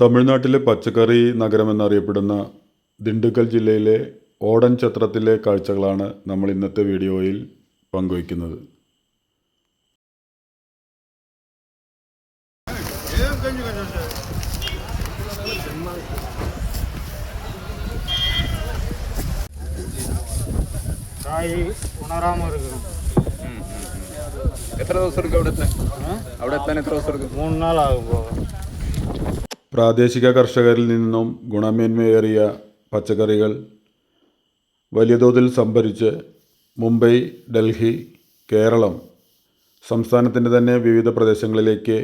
തമിഴ്നാട്ടിലെ പച്ചക്കറി നഗരം എന്നറിയപ്പെടുന്ന ദിണ്ടുക്കൽ ജില്ലയിലെ ഓടൻ ചത്രത്തിലെ കാഴ്ചകളാണ് നമ്മൾ ഇന്നത്തെ വീഡിയോയിൽ പങ്കുവയ്ക്കുന്നത്. എത്ര ദിവസം എടുക്കും അവിടെ അവിടെ എത്താൻ എത്ര ദിവസം എടുക്കും? മൂന്ന് പ്രാദേശിക കർഷകരിൽ നിന്നും ഗുണമേന്മയേറിയ പച്ചക്കറികൾ വലിയ തോതിൽ സംഭരിച്ച് മുംബൈ ഡൽഹി കേരളം സംസ്ഥാനത്തിന്റെ തന്നെ വിവിധ പ്രദേശങ്ങളിലേക്ക്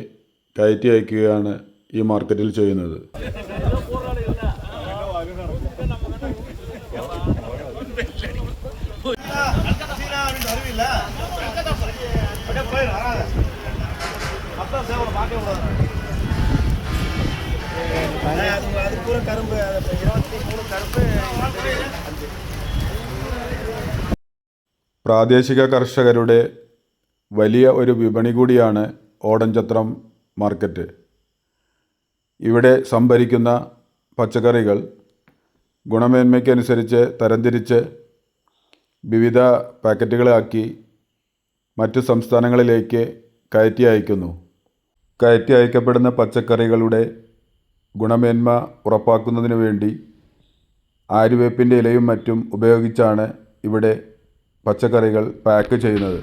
കയറ്റി അയക്കുകയാണ് ഈ മാർക്കറ്റിൽ ചെയ്യുന്നത്. പ്രാദേശിക കർഷകരുടെ വലിയ ഒരു വിപണി കൂടിയാണ് ഓടഞ്ചത്രം മാർക്കറ്റ്. ഇവിടെ സംഭരിക്കുന്ന പച്ചക്കറികൾ ഗുണമേന്മയ്ക്കനുസരിച്ച് തരംതിരിച്ച് വിവിധ പാക്കറ്റുകളാക്കി മറ്റു സംസ്ഥാനങ്ങളിലേക്ക് കയറ്റി അയക്കുന്നു. കയറ്റി അയക്കപ്പെടുന്ന പച്ചക്കറികളുടെ ഗുണമേന്മ ഉറപ്പാക്കുന്നതിന് വേണ്ടി ആര്യവേപ്പിന്റെ ഇലയും മറ്റും ഉപയോഗിച്ചാണ് ഇവിടെ പച്ചക്കറികൾ പാക്ക് ചെയ്യുന്നത്.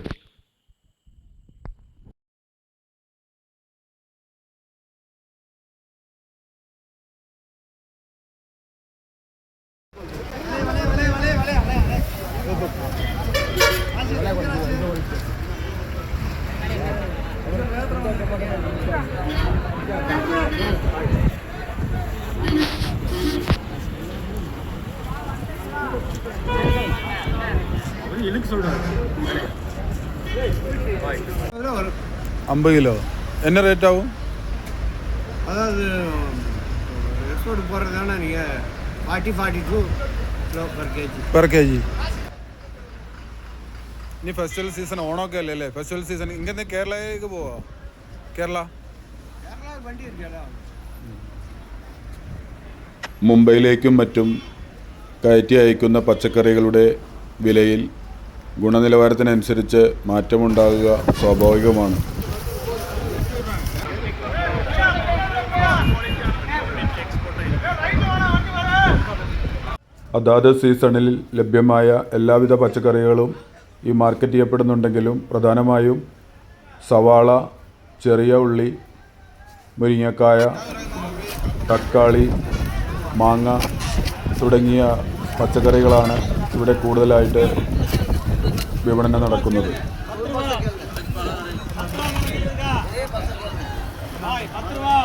അമ്പത് കിലോ എന്നെ റേറ്റ് ആവും அதாவது எக்ஸ்போர்ட் போகிறதுனால நீங்கள் forty forty two kilo per KG per K G ഇനി ഫെസ്റ്റിവൽ സീസൺ ഓണമൊക്കെ അല്ലേ അല്ലേ ഫെസ്റ്റിവൽ സീസൺ ഇങ്ങനെ കേരളയിലേക്ക് പോവാ കേരള கேரளா வண்டி இருக்கா മുംബൈയിലേക്കും മറ്റും കയറ്റി അയക്കുന്ന പച്ചക്കറികളുടെ വിലയിൽ ഗുണനിലവാരത്തിനനുസരിച്ച് മാറ്റമുണ്ടാകുക സ്വാഭാവികമാണ്. അതാത് സീസണിൽ ലഭ്യമായ എല്ലാവിധ പച്ചക്കറികളും ഈ മാർക്കറ്റ് ചെയ്യപ്പെടുന്നുണ്ടെങ്കിലും പ്രധാനമായും സവാള ചെറിയ ഉള്ളി മുരിങ്ങക്കായ തക്കാളി മാങ്ങ തുടങ്ങിയ പച്ചക്കറികളാണ് ഇവിടെ കൂടുതലായിട്ട് വിപണനം നടക്കുന്നത് பத்து ரூபா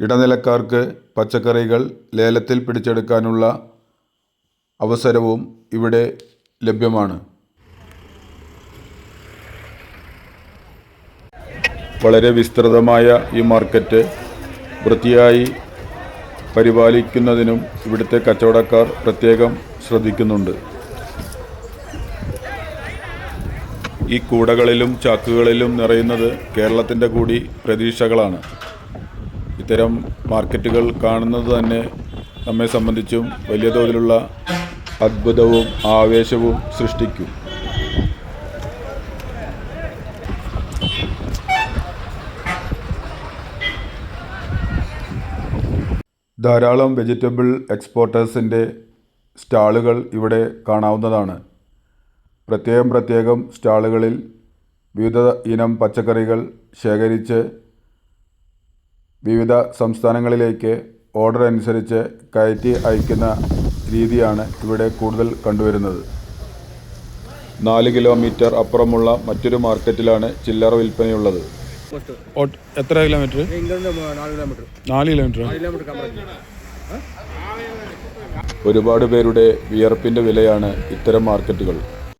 ഇടനിലക്കാർക്ക് പച്ചക്കറികൾ ലേലത്തിൽ പിടിച്ചെടുക്കാനുള്ള അവസരവും ഇവിടെ ലഭ്യമാണ്. വളരെ വിസ്തൃതമായ ഈ മാർക്കറ്റ് വൃത്തിയായി പരിപാലിക്കുന്നതിനും ഇവിടുത്തെ കച്ചവടക്കാർ പ്രത്യേകം ശ്രദ്ധിക്കുന്നുണ്ട്. ഈ കൂടകളിലും ചാക്കുകളിലും നിറയുന്നത് കേരളത്തിന്റെ കൂടി പ്രതീക്ഷകളാണ്. ഇത്തരം മാർക്കറ്റുകൾ കാണുന്നത് തന്നെ നമ്മെ സംബന്ധിച്ചും വലിയ തോതിലുള്ള അത്ഭുതവും ആവേശവും സൃഷ്ടിക്കും. ധാരാളം വെജിറ്റബിൾ എക്സ്പോർട്ടേഴ്സിന്റെ സ്റ്റാളുകൾ ഇവിടെ കാണാവുന്നതാണ്. പ്രത്യേകം പ്രത്യേകം സ്റ്റാളുകളിൽ വിവിധ ഇനം പച്ചക്കറികൾ ശേഖരിച്ച് വിവിധ സംസ്ഥാനങ്ങളിലേക്ക് ഓർഡർ അനുസരിച്ച് കയറ്റി അയക്കുന്ന രീതിയാണ് ഇവിടെ കൂടുതൽ കണ്ടുവരുന്നത്. നാല് കിലോമീറ്റർ അപ്പുറമുള്ള മറ്റൊരു മാർക്കറ്റിലാണ് ചില്ലറ വിൽപ്പനയുള്ളത്. എത്ര കിലോമീറ്റർ? നാല് കിലോമീറ്റർ. ഒരുപാട് പേരുടെ വിയർപ്പിന്റെ വിലയാണ് ഇത്തരം മാർക്കറ്റുകൾ.